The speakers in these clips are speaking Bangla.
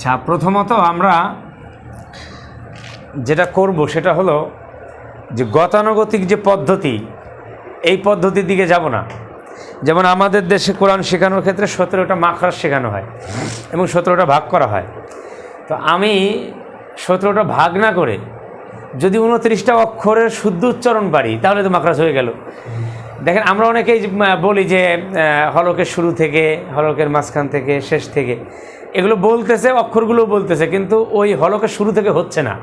আচ্ছা প্রথমত আমরা যেটা করব সেটা হলো যে গতানুগতিক যে পদ্ধতি, এই পদ্ধতির দিকে যাব না। যেমন আমাদের দেশে কোরআন শেখানোর ক্ষেত্রে সতেরোটা মাখরাজ শেখানো হয় এবং সতেরোটা ভাগ করা হয়। তো আমি সতেরোটা ভাগ না করে যদি উনত্রিশটা অক্ষরের শুদ্ধ উচ্চারণ পারি, তাহলে তো মাখরাজ হয়ে গেল। দেখেন, আমরা অনেকেই বলি যে হলকের শুরু থেকে, হলকের মাঝখান থেকে, শেষ থেকে। এগুলো বলতেছে অক্ষরগুলো বলতেছে কিন্তু ওই হলকের শুরু থেকে হচ্ছে না।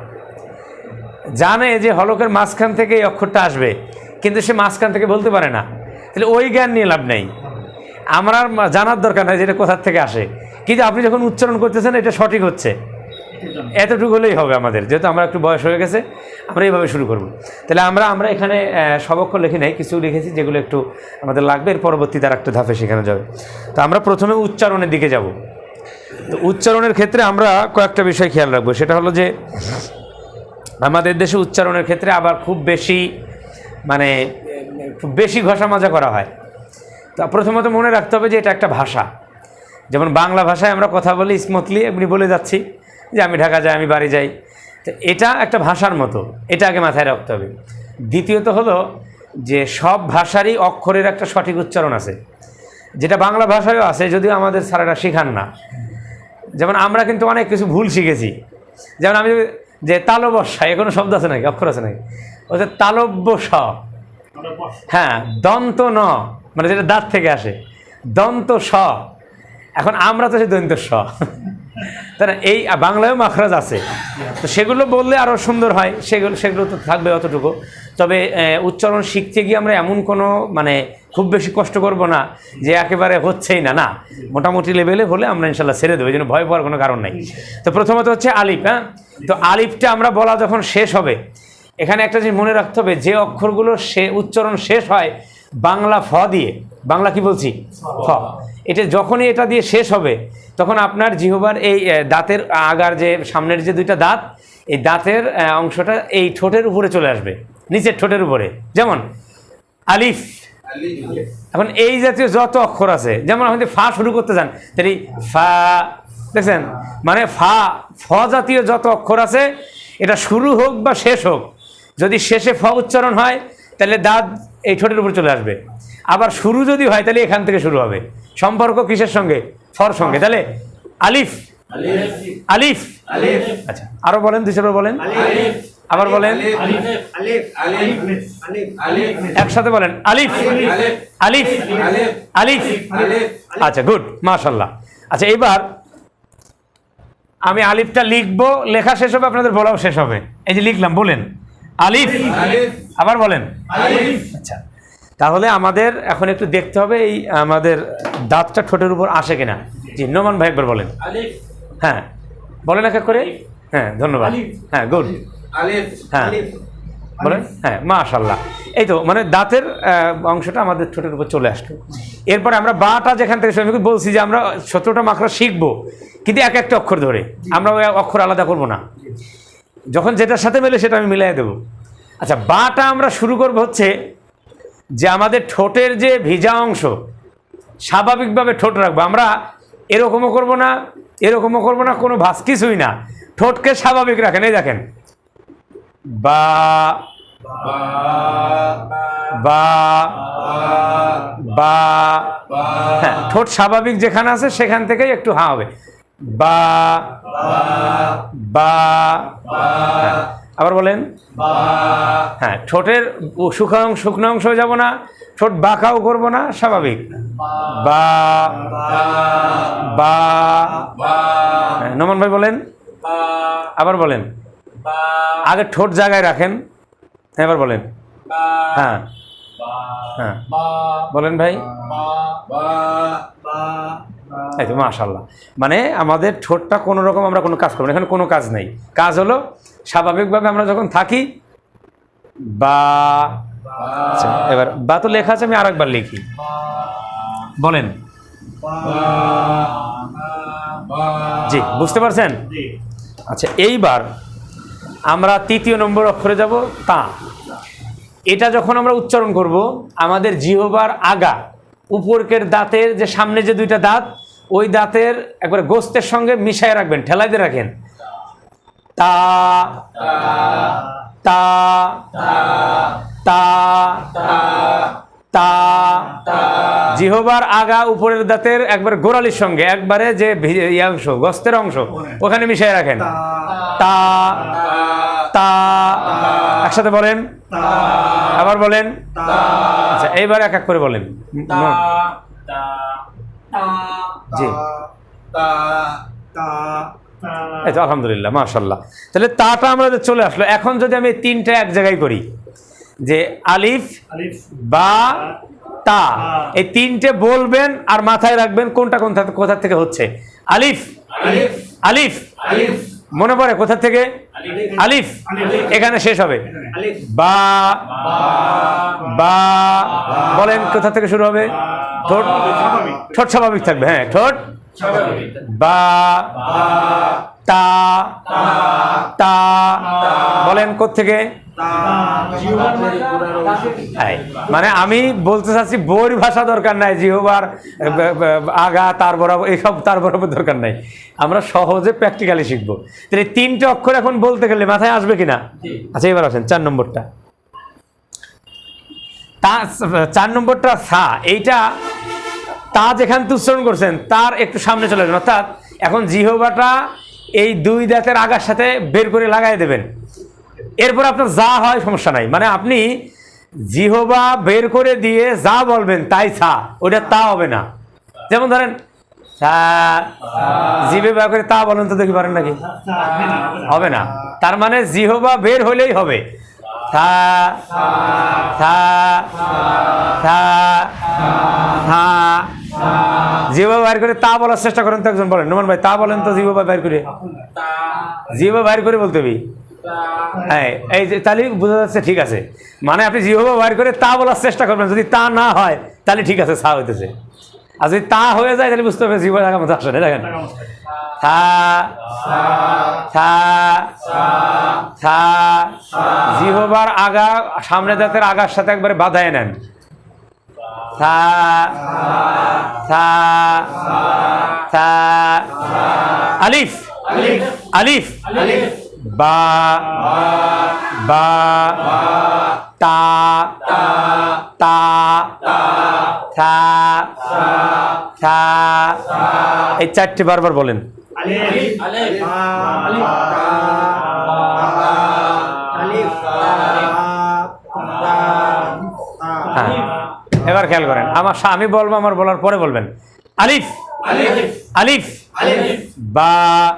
জানে যে হলকের মাঝখান থেকে এই অক্ষরটা আসবে কিন্তু সে মাঝখান থেকে বলতে পারে না। তাহলে ওই জ্ঞান নিয়ে লাভ নেই। আমার জানার দরকার নাই যে এটা কোথার থেকে আসে। কিন্তু আপনি যখন উচ্চারণ করতেছেন এটা সঠিক হচ্ছে। এতটুকু হলেই হবে আমাদের যেহেতু আমরা একটু বয়স হয়ে গেছে আমরা এইভাবে শুরু করব। তাহলে আমরা আমরা এখানে আহ, সব অক্ষর লিখি নাই কিছু লিখেছি যেগুলো একটু আমাদের লাগবে এর পরবর্তীতে আর একটা ধাপে শেখানো যাবে। তো আমরা প্রথমে উচ্চারণের দিকে যাব। তো উচ্চারণের ক্ষেত্রে আমরা কয়েকটা বিষয় খেয়াল রাখব। সেটা হলো যে, আমাদের দেশে উচ্চারণের ক্ষেত্রে আবার খুব বেশি মানে খুব বেশি ঘষা মাজা করা হয়। তা প্রথমত মনে রাখতে হবে যে, এটা একটা ভাষা। যেমন বাংলা ভাষায় আমরা কথা বলি স্মুথলি এমনি বলে যাচ্ছি যে, আমি ঢাকা যাই, আমি বাড়ি যাই। তো এটা একটা ভাষার মতো, এটা আগে মাথায় রাখতে হবে। দ্বিতীয়ত হলো যে, সব ভাষারই অক্ষরের একটা সঠিক উচ্চারণ আছে। যেটা বাংলা ভাষায়ও আছে, যদিও আমাদের স্যারেরা শেখান না। যেমন আমরা কিন্তু অনেক কিছু ভুল শিখেছি। যেমন আমি যে তালবস্যা, এ কোনো শব্দ আছে নাকি? অক্ষর আছে নাকি? ওই তালব্য স হ্যাঁ দন্ত ন মানে যেটা দাঁত থেকে আসে। দন্ত স। এখন আমরা তো সেই দন্ত স। তাই না? এই বাংলায়ও মাখরাজ আছে। তো সেগুলো বললে আরও সুন্দর হয়। সেগুলো সেগুলো তো থাকবে অতটুকু। তবে উচ্চারণ শিখতে গিয়ে আমরা এমন কোনো মানে খুব বেশি কষ্ট করব না যে একেবারে হচ্ছেই না। না, মোটামুটি লেভেলে হলে আমরা ইনশাল্লাহ ছেড়ে দেবো, এই জন্য ভয় পাওয়ার কোনো কারণ নেই। তো প্রথমত হচ্ছে আলিফ হ্যাঁ? তো আলিফটা আমরা বলা যখন শেষ হবে, এখানে একটা জিনিস মনে রাখতে হবে, যে অক্ষরগুলো সে, উচ্চারণ শেষ হয় বাংলা ফ দিয়ে। বাংলা কি বলছি? ফ। এটা যখনই এটা দিয়ে শেষ হবে, তখন আপনার জিহবার এই দাঁতের আগার যে, সামনের যে দুইটা দাঁত, এই দাঁতের অংশটা এই ঠোঁটের উপরে চলে আসবে, নিচের ঠোঁটের উপরে। যেমন আলিফ এখন এই জাতীয় যত অক্ষর আছে যেমন আপনি ফা শুরু করতে চান তাহলে ফা দেখছেন? মানে ফা ফ জাতীয় যত অক্ষর আছে এটা শুরু হোক বা শেষ হোক যদি শেষে ফ উচ্চারণ হয় তাহলে দাঁত এই ঠোঁটের উপর চলে আসবে। আবার শুরু যদি হয় তাহলে এখান থেকে শুরু হবে। সম্পর্ক কিসের সঙ্গে? ফর সঙ্গে। তাহলে আলিফ। আলিফ। আলিফ। আচ্ছা আরও বলেন দুশো বলেন। আবার বলেন। একসাথে বলেন আলিফ আলিফ আলিফ আচ্ছা গুড মাশাল্লাহ আচ্ছা এবার আমি আলিফটা লিখব লেখা শেষ হবে আপনাদের বলাও শেষ হবে। এই যে লিখলাম বলেন। আলিফ আবার বলেন। আচ্ছা তাহলে আমাদের এখন একটু দেখতে হবে এই আমাদের দাঁতটা ঠোঁটের উপর আসে কিনা। জি নোমান ভাই একবার বলেন। হ্যাঁ বলেন এক এক করে। হ্যাঁ ধন্যবাদ। হ্যাঁ গুড হ্যাঁ। বলেন? হ্যাঁ মাশাল্লাহ এই তো মানে দাঁতের অংশটা আমাদের ঠোঁটের উপর চলে আসলো। এরপরে আমরা বাটা যেখান থেকে আমি বলছি যে আমরা সতেরোটা মাখরা শিখব কিন্তু এক একটা অক্ষর ধরে। আমরা ওই অক্ষর আলাদা করব না। যখন যেটার সাথে মেলে সেটা আমি মিলাই দেবো। আচ্ছা বাটা আমরা শুরু করব হচ্ছে যে আমাদের ঠোঁটের যে ভিজা অংশ স্বাভাবিকভাবে ঠোঁট রাখব। আমরা এরকমও করব না এরকমও করব না কোনো ভাস কিছুই না। ঠোঁটকে স্বাভাবিক রাখেন। এই দেখেন বা বা বা হ্যাঁ ঠোঁট স্বাভাবিক যেখানে আছে সেখান থেকেই একটু হা হবে। বা বা হ্যাঁ, আবার বলেন। হ্যাঁ ঠোঁটের শুকনো অংশ শুকনো অংশ যাব না ঠোঁট বাঁকাও করব না স্বাভাবিক। বা বা হ্যাঁ, নমন ভাই বলেন। আবার বলেন। আগে ঠোঁট জায়গায় রাখেন। এবার বলেন। হ্যাঁ। হ্যাঁ। বলেন ভাই। এই তো মাশাল্লাহ মানে আমাদের ঠোঁটটা কোনো রকম আমরা কোনো কাজ করব না এখানে কোনো কাজ নেই। কাজ হলো স্বাভাবিকভাবে আমরা যখন থাকি বা আচ্ছা, এবার বা তো লেখা আছে আমি আরেকবার লিখি। বলেন। জি বুঝতে পারছেন? আচ্ছা এইবার আমরা তৃতীয় নম্বর অক্ষরে যাব, তা। এটা যখন আমরা উচ্চারণ করব, আমাদের জিহবার আগা, উপরকের দাঁতের যে সামনে যে দুইটা দাঁত, ওই দাঁতের একবার গোস্তের সঙ্গে মিশায় রাখবেন ঠেলাই দিয়ে রাখেন। তা তা তা তা জিহবার আগা উপরের দাঁতের একবার গোড়ালির সঙ্গে একবারে যে ভি- ইয়ে অংশ গোস্তের অংশ ওখানে মিশিয়ে রাখেন। তা। তা একসাথে বলেন। আবার বলেন। আচ্ছা এইবার এক এক করে বলেন। জি। এই তো আলহামদুলিল্লাহ মাশাল্লাহ তাহলে তাটা আমাদের চলে আসলো। এখন যদি আমি তিনটা এক জায়গায় করি যে আলিফ বা তা। এই তিনটে বলবেন আর মাথায় রাখবেন কোনটা কোন কোথা থেকে হচ্ছে। আলিফ আলিফ মনে পড়ে কোথা থেকে? আলিফ। এখানে শেষ হবে। বা বা। বলেন কোথা থেকে শুরু হবে? ঠোঁট ঠোঁট স্বাভাবিক থাকবে হ্যাঁ ঠোঁট। বা তা তা বলেন কোথেকে মানে আমি বলতে চাচ্ছি বই ভাষা দরকার নাই জিহবার ব- আগা তার বরাবর এইসব তার বরাবর দরকার নাই। আমরা সহজে প্র্যাকটিক্যালি শিখব। তাহলে তিনটে অক্ষর এখন বলতে গেলে মাথায় আসবে কিনা? আচ্ছা এবার আসেন চার নম্বরটা। তা চার নম্বরটা সা এইটা তা যেখান উচ্চারণ করছেন, তার একটু সামনে চলে যাবেন অর্থাৎ এখন জিহবাটা এই দুই দাঁতের আগার সাথে বের করে লাগাই দেবেন। এরপর আপনার যা হয় সমস্যা নাই। মানে আপনি জিহবা বের করে দিয়ে যা বলবেন তাই সা ওটা তা হবে না। যেমন ধরেন জিভে বের করে তা বলেন তো দেখি পারেন নাকি? হবে না। তার মানে জিহবা বের হলেই হবে। সা সা সা সা জিহবা বাইর করে তা বলার চেষ্টা করেন তো একজন বলেন। নোমান ভাই, তা বলেন তো জিহবা বাইর করে। জিহবা বাইর করে বলতে হবে। হ্যাঁ এই যে তাহলে বোঝা যাচ্ছে ঠিক আছে। মানে আপনি জিহবা বাইর করে তা বলার চেষ্টা করবেন। যদি তা না হয়, তাহলে ঠিক আছে, সা হইতেছে। আর যদি তা হয়ে যায়, তাহলে বুঝতে হবে জিহবা থাকার মতো আসে না, দেখেন। জিহবার আগা, সামনে দাঁতের আগার সাথে একবারে বাধায় নেন। থা থা থা আলিফ আলিফ, বা বা, তা তা থা এই চারটে বারবার বলেন। হ্যাঁ। এবার খেয়াল করেন আমার সা- আমি বলব আমার বলার পরে বলবেন। আলিফ। আলিফ। বা।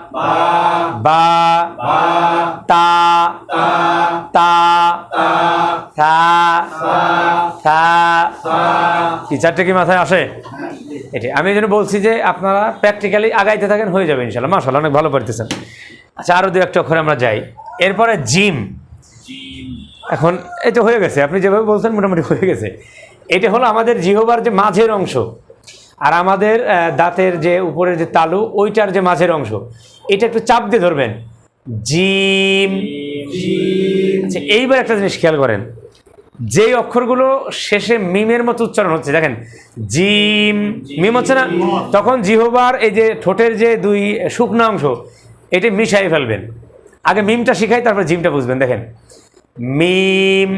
বা। তা। তা। থা থা কি চারটে কি মাথায় আসে? এটি। আমি এই জন্য বলছি যে আপনারা প্র্যাকটিক্যালি আগাইতে থাকেন হয়ে যাবে ইনশাল্লাহ মাসাল্লাহ অনেক ভালো পারতেছেন আচ্ছা আরও দু একটা অক্ষরে আমরা যাই। এরপরে জিম। এখন এই তো হয়ে গেছে। আপনি যেভাবে বলছেন মোটামুটি হয়ে গেছে। এটা হলো আমাদের জিহবার যে মাঝের অংশ। আর আমাদের দাঁতের যে উপরের যে তালু, ওইটার যে মাঝের অংশ। এটা একটু চাপ দিয়ে ধরবেন। জিম। আচ্ছা এইবার একটা জিনিস খেয়াল করেন। যেই অক্ষরগুলো শেষে মিমের মতো উচ্চারণ হচ্ছে, দেখেন। জিম, মিম হচ্ছে না, তখন জিহবার এই যে ঠোঁটের যে দুই শুকনো অংশ, এটি মিশাই ফেলবেন। আগে মিমটা শিখাই, তারপর জিমটা বুঝবেন, দেখেন। মিম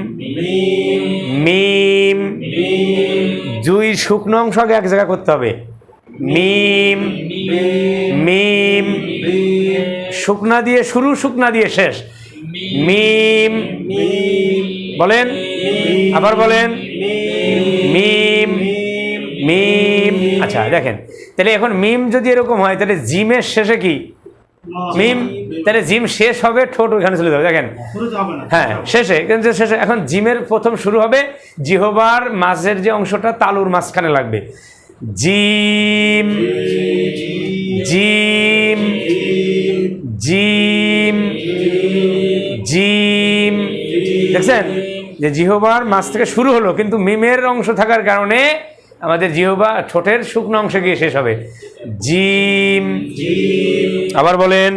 মিম দুই শুকনো অংশ আগে এক জায়গায় করতে হবে। মিম মিম, শুকনা দিয়ে শুরু, শুকনা দিয়ে শেষ। মিম, বলেন, আবার বলেন, মিম মিম আচ্ছা দেখেন। তাহলে এখন মিম যদি এরকম হয়, তাহলে জিমের শেষে কি? মিম তাহলে জিম শেষ হবে ঠোঁট ওখানে চলে যাবে দেখেন। হ্যাঁ শেষে কিন্তু শেষে এখন জিমের প্রথম শুরু হবে জিহবার মাঝের যে অংশটা তালুর মাঝখানে লাগবে। জিম জিম জিম জিম। দেখছেন? যে জিহবার মাছ থেকে শুরু হলো কিন্তু মিমের অংশ থাকার কারণে আমাদের জিহবা ঠোঁটের শুকনো অংশ গিয়ে শেষ হবে। জিম। আবার বলেন।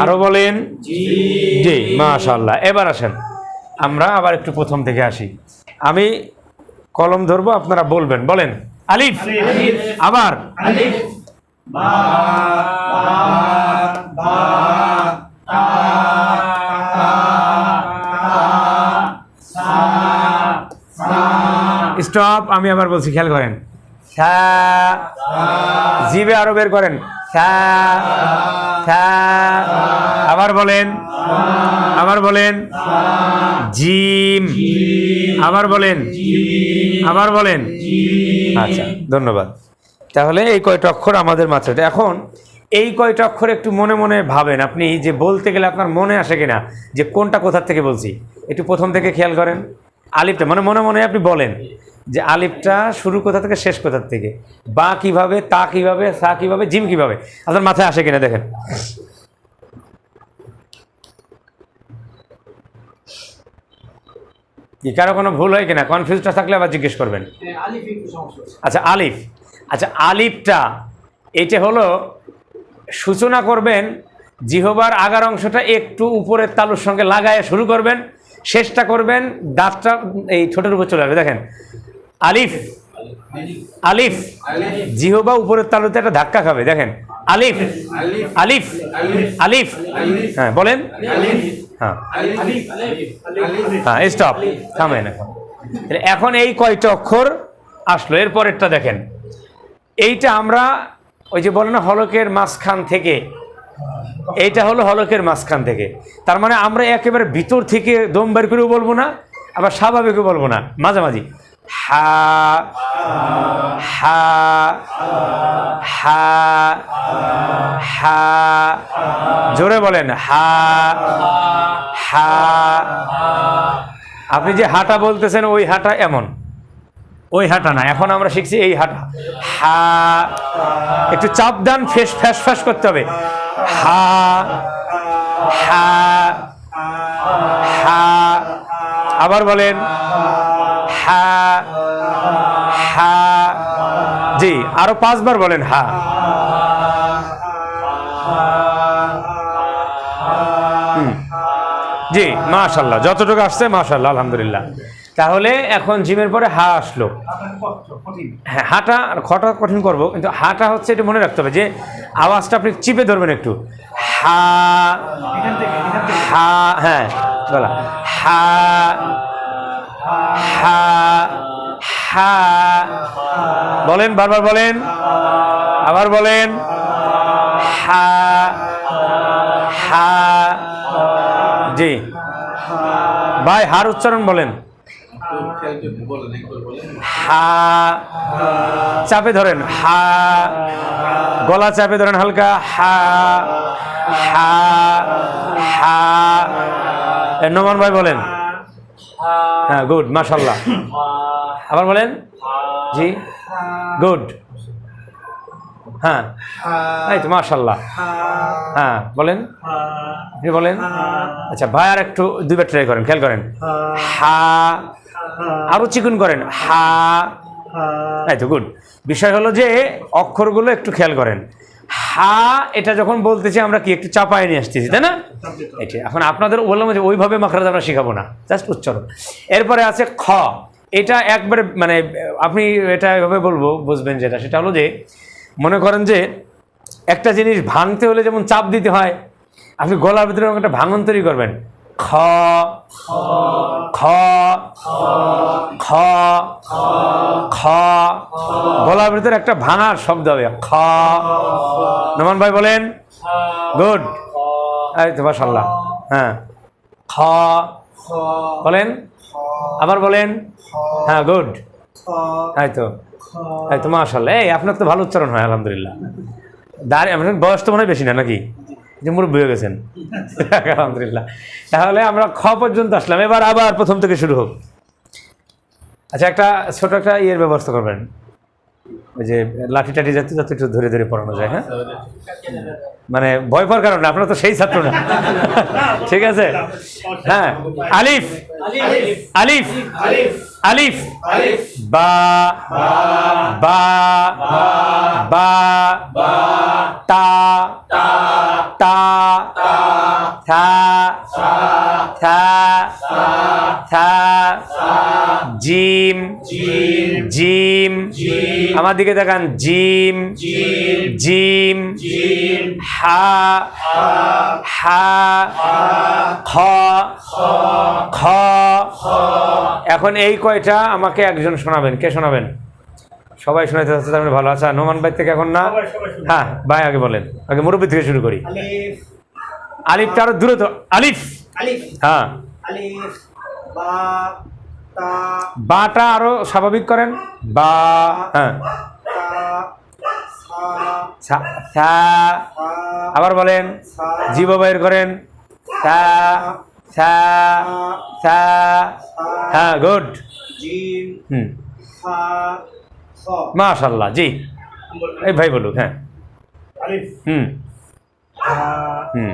আরও বলেন। জি মাশাল্লাহ এবার আসেন। আমরা আবার একটু প্রথম থেকে আসি। আমি কলম ধরবো, আপনারা বলবেন। বলেন। আলিফ। আবার। স্টপ, আমি আবার বলছি, খেয়াল করেন। জিবে আরও বের করেন। আবার বলেন আবার বলেন, জিম, আবার বলেন আবার বলেন। আচ্ছা ধন্যবাদ। তাহলে এই কয়টা অক্ষর আমাদের মাত্রাতে এখন এই কয়টা অক্ষর একটু মনে মনে ভাবেন আপনি, যে বলতে গেলে আপনার মনে আসে কিনা, যে কোনটা কোথার থেকে বলছি? একটু প্রথম থেকে খেয়াল করেন। আলিফটা মানে মনে মনে আপনি বলেন। যে আলিফটা শুরু কোথা থেকে, শেষ কোথার থেকে? বা কীভাবে, তা কীভাবে, সা কীভাবে, জিম কীভাবে? আপনার মাথায় আসে কিনা দেখেন। কারও কোনো ভুল হয় কিনা? কনফিউজটা থাকলে আবার জিজ্ঞেস করবেন। আচ্ছা আলিফ। আচ্ছা আলিফটা, এটা হলো, সূচনা করবেন, জিহবার আগার অংশটা একটু উপরের তালুর সঙ্গে লাগায় শুরু করবেন, শেষটা করবেন, দাঁতটা, এই ঠোঁটের উপর চলে আসবে। দেখেন আলিফ। আলিফ। জিহবা উপরের তালুতে একটা ধাক্কা খাবে, দেখেন। আলিফ। আলিফ। আলিফ। হ্যাঁ বলেন। হ্যাঁ। হ্যাঁ স্টপ থামেন এখন। এখন এই কয়টা অক্ষর আসলো এর পরেরটা দেখেন। এইটা আমরা ওই যে বলে না, হলকের মাঝখান থেকে। এইটা হলো হলকের মাঝখান থেকে। তার মানে আমরা একেবারে ভিতর থেকে দম বের করেও বলব না, আবার স্বাভাবিকও বলব না। মাঝামাঝি। হা হা হা হা। জোরে বলেন, হা হা। আপনি যে হাঁটা বলতেছেন, ওই হাঁটা এমন। ওই হাঁটা না, এখন আমরা শিখছি এই হাঁটা। হা, একটু চাপ দান, ফেস, ফ্যাস ফ্যাস করতে হবে। হা হা হা। আবার বলেন, হা। হা জি, আরও পাঁচবার বলেন, হা জি মাশাল্লাহ যতটুকু আসছে মাশাল্লাহ আলহামদুলিল্লাহ তাহলে এখন জিমের পরে হা আসলো। হ্যাঁ হাঁটা খটা কঠিন করব, কিন্তু হাঁটা হচ্ছে এটা মনে রাখতে হবে যে, আওয়াজটা আপনি চিপে ধরবেন একটু হা। হা হ্যাঁ বলা হা হা হা বলেন, বারবার বলেন। আবার বলেন। হা। হা। জি। ভাই, হার উচ্চারণ বলেন। হা। চাপে ধরেন। হা। গলা চাপে ধরেন হালকা। হা। হা। হা। নোমান ভাই বলেন। হ্যাঁ গুড মাশাল্লাহ আবার বলেন? জি। গুড। হ্যাঁ। এই তো মাশাল্লাহ হ্যাঁ বলেন? আপনি বলেন? আচ্ছা ভাই আর একটু দুইবার ট্রাই করেন খেয়াল করেন। হা আরও চিকুন করেন। হা। এই তো গুড। বিষয় হলো যে অক্ষরগুলো একটু খেয়াল করেন। হা এটা যখন বলতেছি আমরা কি একটু চাপায় নিয়ে আসতেছি তাই না? এটা এখন আপনাদের বললাম যে ওইভাবে মাখরাজ আমরা শেখাবো না। জাস্ট উচ্চারণ। এরপরে আছে খ। এটা একবারে মানে আপনি এটা এভাবে বলব বুঝবেন যেটা। সেটা হলো যে মনে করেন যে একটা জিনিস ভাঙতে হলে যেমন চাপ দিতে হয় আপনি গলার ভিতরে একটা ভাঙন তৈরি করবেন। খ খ খ খ গলার ভিতরে একটা ভাঙার শব্দ হবে। খ। নমান ভাই বলেন? গুড। এই তো মাশাল্লাহ হ্যাঁ। খ বলেন? আবার বলেন? হ্যাঁ গুড এই তো? এই তো এই, আপনার তো ভালো উচ্চারণ হয়, আলহামদুলিল্লাহ। দাঁড়িয়ে, আপনার বয়স তো মনে হয় বেশি না, নাকি? যে মুরব্বী হয়ে গেছেন। আলহামদুলিল্লাহ। তাহলে আমরা খ পর্যন্ত আসলাম। এবার আবার প্রথম থেকে শুরু হোক। আচ্ছা একটা ছোট একটা ইয়ের ব্যবস্থা করবেন। ওই যে লাঠি টাঠি যাতে যাতে একটু ধরে ধরে পড়ানো যায় হ্যাঁ? মানে ভয় পাওয়ার কারণে আপনারা তো সেই ছাত্র না। ঠিক আছে? হ্যাঁ আলিফ। আলিফ। আলিফ। বা বা বা তা তা থা থা থা জিম জিম। আমার দিকে দেখান জিম জিম হা হা খ খ। এখন এই কয়টা আমাকে একজন শোনাবেন কে শোনাবেন? সবাই শোনাতে চাচ্ছে তার মানে ভালো আচ্ছা নোমান ভাই থেকে এখন না। হ্যাঁ ভাই আগে বলেন আগে মুরব্বী থেকে শুরু করি। আলিফটা আরও দূরে তো আলিফ। আলিফ। হ্যাঁ। আলিফ বা তা। বাটা আরও স্বাভাবিক করেন। বা হ্যাঁ। আবার বলেন জীব বাইর করেন। হ্যাঁ গুড। হুম। মাশাল্লাহ জি। এই ভাই বলুক হ্যাঁ। হুম। হুম।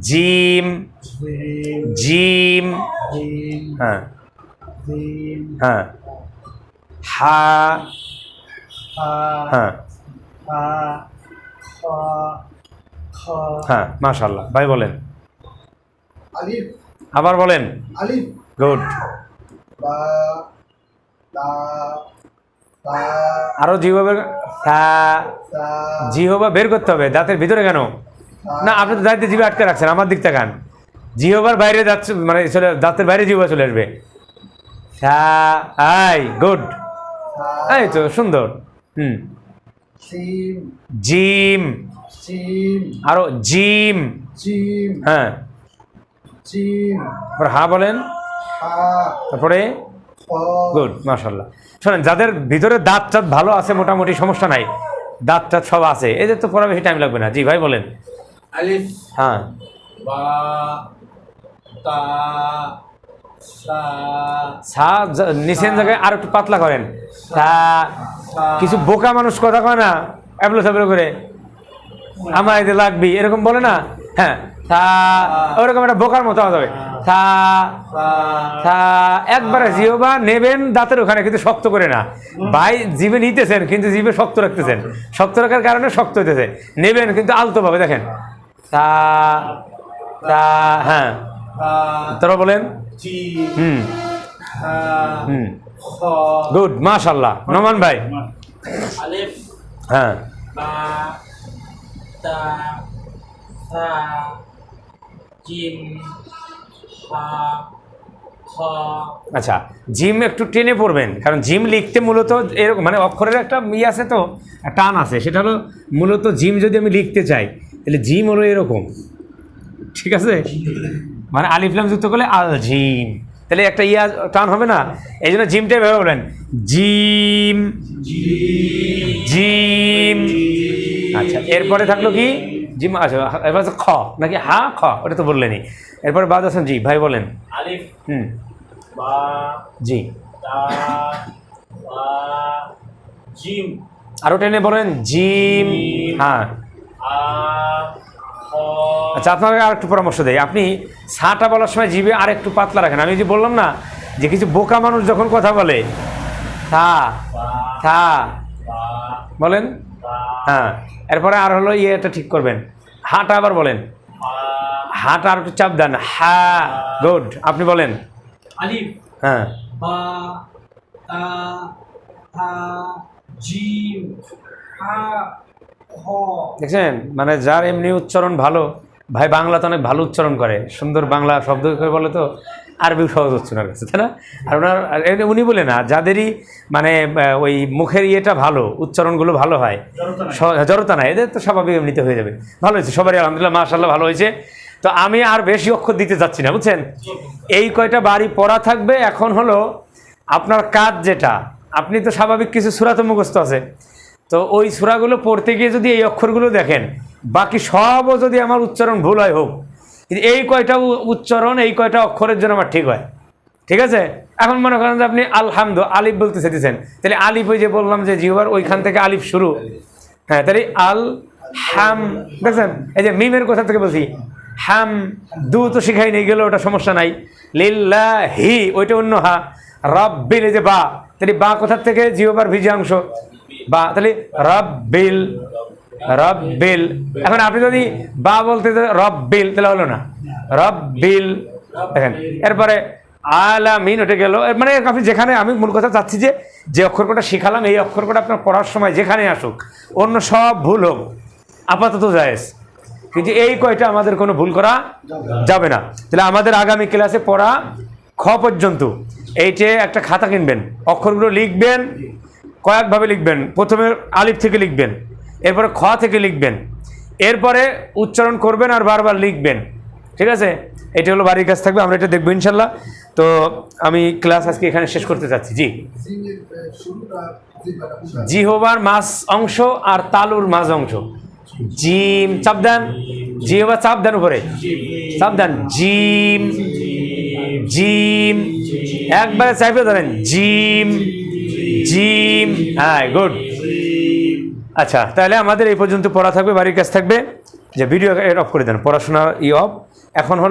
জিম জিম হ্যাঁ জিম হ্যাঁ হা হ্যাঁ হ্যাঁ মাশাল্লাহ ভাই বলেন। আবার বলেন। গুড। বা তা তা আরও জিহবা সা জিহবা বের করতে হবে দাঁতের ভিতরে কেন? না আপনি তো দাঁতের জিভে আটকে রাখছেন আমার দিক তাকান জিহবার বাইরে যাচ্ছে মানে চলে দাঁতের বাইরে জিহবা চলে আসবে। সা আই গুড। এই তো সুন্দর। হুম। জিম। আরও জিম। জিম। হ্যাঁ। হা বলেন। তারপরে? গুড মাশাল্লাহ শোনেন যাদের ভিতরে দাঁত টাত ভালো আছে মোটামুটি সমস্যা নাই। দাঁত টাত সব আছে। এদের তো পড়া বেশি টাইম লাগবে না। জি ভাই বলেন। হ্যাঁ। তা নিচের জায়গায় আর একটু পাতলা করেন। সা কিছু বোকা মানুষ কথা কয় না? অ্যাবলো সাবলো করে। আমার এতে লাগবি এরকম বলে না? হ্যাঁ। সা ওরকম একটা বোকার মতো হবে একবারে জিওবা নেবেন দাঁতের ওখানে কিন্তু শক্ত করে না। ভাই জিভে নিতেছেন কিন্তু জিভে শক্ত রাখতেছেন। শক্ত রাখার কারণে শক্ত হইতেছে। নেবেন কিন্তু আলতো ভাবে দেখেন। সা সা হ্যাঁ। তোরা বলেন। হুম। হুম। গুড মাশাল্লাহ। নমান ভাই। হ্যাঁ। তা জিম। আচ্ছা জিম একটু টেনে পড়বেন, কারণ জিম লিখতে মূলত এরকম মানে অক্ষরের একটা ই আছে তো টান আছে, সেটা হলো মূলত জিম যদি আমি লিখতে চাই, তাহলে জিম হলো এরকম। ঠিক আছে? মানে আলিফলাম যুক্ত করলে আল জিম। তাহলে একটা ইয়া টান হবে না? এই জন্য জিমটাই ভেবে বলেন, জিম জিম। আচ্ছা এরপরে থাকল কি? জিম আচ্ছা এবার খ নাকি হা খ ওটা তো বললেনি এরপরে বাদ আছেন জি ভাই বলেন। আলিফ হুম। বা জি। জিম। আরও টেনে বলেন জিম হ্যাঁ আচ্ছা আপনাকে আর একটু পরামর্শ দেয় আপনি সাটা বলার সময় জিভে আর একটু পাতলা রাখেন। আমি যে বললাম না যে কিছু বোকা মানুষ যখন কথা বলে থা থা বলেন। হ্যাঁ। এরপরে আর হলো ইয়েটা ঠিক করবেন। হাটা আবার বলেন। হাটা আর একটু চাপ দেন। হা গুড। আপনি বলেন। হ্যাঁ। দেখছেন? মানে যার এমনি উচ্চারণ ভালো ভাই বাংলা তো অনেক ভালো উচ্চারণ করে। সুন্দর বাংলা শব্দ করে বলে তো আরবি সহজ হচ্ছে ওনার কাছে তাই না? আর ওনার উনি বলে না যাদেরই মানে ওই মুখের ইয়েটা ভালো উচ্চারণগুলো ভালো হয় জড়তা নাই। এদের তো স্বাভাবিক এমনিতে হয়ে যাবে। ভালো হয়েছে সবারই আলহামদুলিল্লাহ মাশাল্লাহ ভালো হয়েছে। তো আমি আর বেশি অক্ষর দিতে যাচ্ছি না বুঝছেন? এই কয়টা বাড়ি পড়া থাকবে এখন হলো আপনার কাজ যেটা আপনি তো স্বাভাবিক কিছু সুরা তো মুখস্থ আছে। তো ওই সুরাগুলো পড়তে গিয়ে যদি এই অক্ষরগুলো দেখেন বাকি সবও যদি আমার উচ্চারণ ভুল হয়, হোক। এই কয়টা উচ্চারণ, এই কয়টা অক্ষরের জন্য আমার ঠিক হয়। ঠিক আছে? এখন মনে করেন যে আপনি আলহামদু, আলিফ বলতে চেয়েছেন তাহলে আলিফ ওই যে বললাম যে জিহবার, ওইখান থেকে আলিফ শুরু। হ্যাঁ তাহলে আল, হাম, দেখছেন? এই যে মিমের কথা থেকে বলছি। হাম, দু তো শিখাই নিয়ে গেল ওটা সমস্যা নাই। লিল্লা হি ওইটা অন্য, হা। রব্বিল, এই যে বা। তাহলে বা কোথার থেকে? জিহবার ভিজে অংশ। বা, তাহলে রব্বিল। রব্বিল। এখন আপনি যদি বা বলতে যে রব্বিল, তাহলে হলো না। রব্বিল, দেখেন, এরপরে আলামিন ওটা গেল। মানে আপনি যেখানে, আমি মূল কথা চাচ্ছি যে যে অক্ষর কটা শিখালাম, এই অক্ষর কটা আপনার পড়ার সময় যেখানে আসুক, অন্য সব ভুল হোক, আপাতত জায়েজ। কিন্তু এই কয়টা আমাদের কোনো ভুল করা যাবে না। তাহলে আমাদের আগামী ক্লাসে পড়া খ পর্যন্ত, এইটে একটা খাতা কিনবেন, অক্ষরগুলো লিখবেন, কয়েকভাবে লিখবেন, প্রথমে আলিফ থেকে লিখবেন। এরপরে খ থেকে লিখবেন। এরপরে উচ্চারণ করবেন আর বারবার লিখবেন। ঠিক আছে? এটা হলো বাড়ির কাজ থাকবে, আমরা এটা দেখব ইনশাল্লাহ। তো আমি ক্লাস আজকে এখানে শেষ করতে চাচ্ছি জি। জিহোবার মাছ অংশ আর তালুর মাঝ অংশ। জিম, চাপ দেন। জিহোবা চাপ দেন উপরে। চাপ দেন। Gym gym. একবারে চাইপে ধরেন। জিম জিম। হ্যাঁ গুড। আচ্ছা তাহলে আমাদের এই পর্যন্ত পড়া থাকবে, বাড়ির কাজ থাকবে। যে ভিডিও অফ করে দেন, পড়াশোনা ই অফ এখন হলো